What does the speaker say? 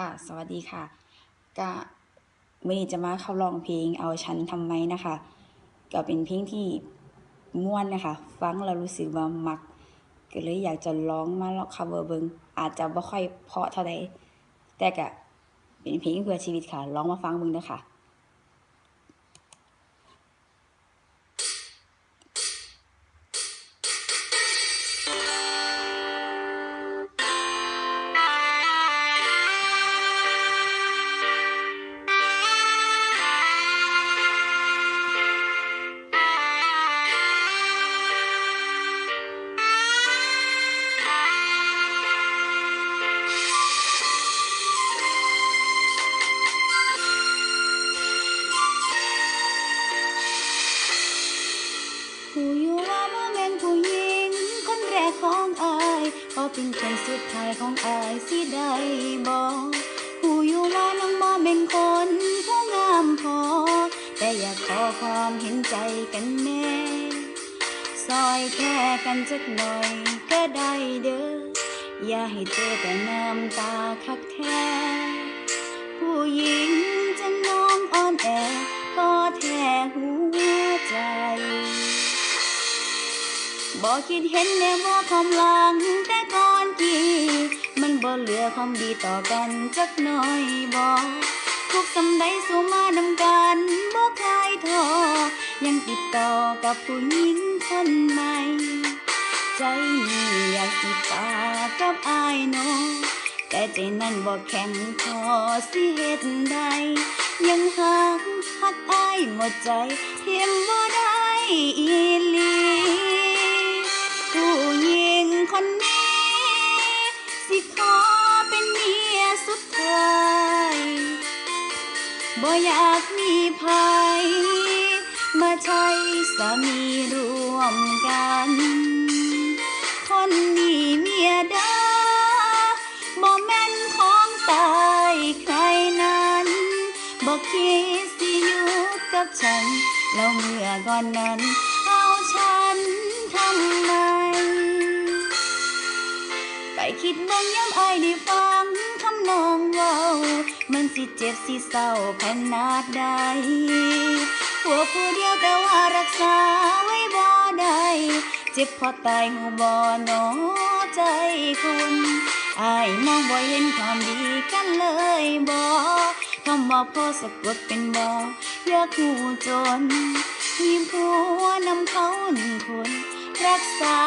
ค่ะ สวัสดีค่ะก็วันนี้จะมาเข้าร้องเพลงเอาฉันทำไมนะคะ ก็เป็นเพลงที่ม่วนนะคะ ฟังแล้วรู้สึกว่ามัก ก็เลยอยากจะร้องมาลอง cover เบิงอาจจะบ่ค่อยเพาะเท่าใดแต่ก็เป็นเพลงเพื่อชีวิตค่ะ ร้องมาฟังเบิงเด้อค่ะ เป็นคนสุดท้ายของอายสิได้บ่ผู้อยู่ว่าน้องบ่แม่นคนผู้งามพอ แต่อยากขอความเห็นใจกันแน่ซอยแค่กันสักหน่อยก็ได้เด้ออย่าให้เจอแต่น้ำตาคักแท้ผู้หญิง บอกคิดเห็นแน่ว่าความหลังแต่ก่อนกี่มันบ่เหลือความดีต่อกันจักหน่อยบอกทุกสำใดสู้มานำกันบ่คลายท้อยังติดต่อกับผู้หญิงคนใหม่ ใจนี่อยากสิปากกับอายเน้องแต่ใจนั้นบ่แข็งพอสิเฮ็ดได้ยังหักหักอายหมดใจเทียมบ่ได้ บ่อยากมีภัยมาใช้สามีร่วมกัน คนนี้เมียเด้อบ่แม่นของตายใครนั้นบอกคิดสิอยู่กับฉัน แล้วเมื่อก่อนนั้น เอาฉันทำไม ไปคิดเบิ่งย้ำอายได้ฟังคำนองเว้า มันสิเจ็บสิเศร้าขนาดใดผัวผู้เดียวแต่ว่ารักษาไว้บ่ได้เจ็บพอตายหูบ่หนอใจคนอายมองบ่เห็นความดีกันเลยบ่คำว่าพ่อสะกดเป็นบ่อยากหูจนมีผัวนำเขาหนึ่งคนรักษา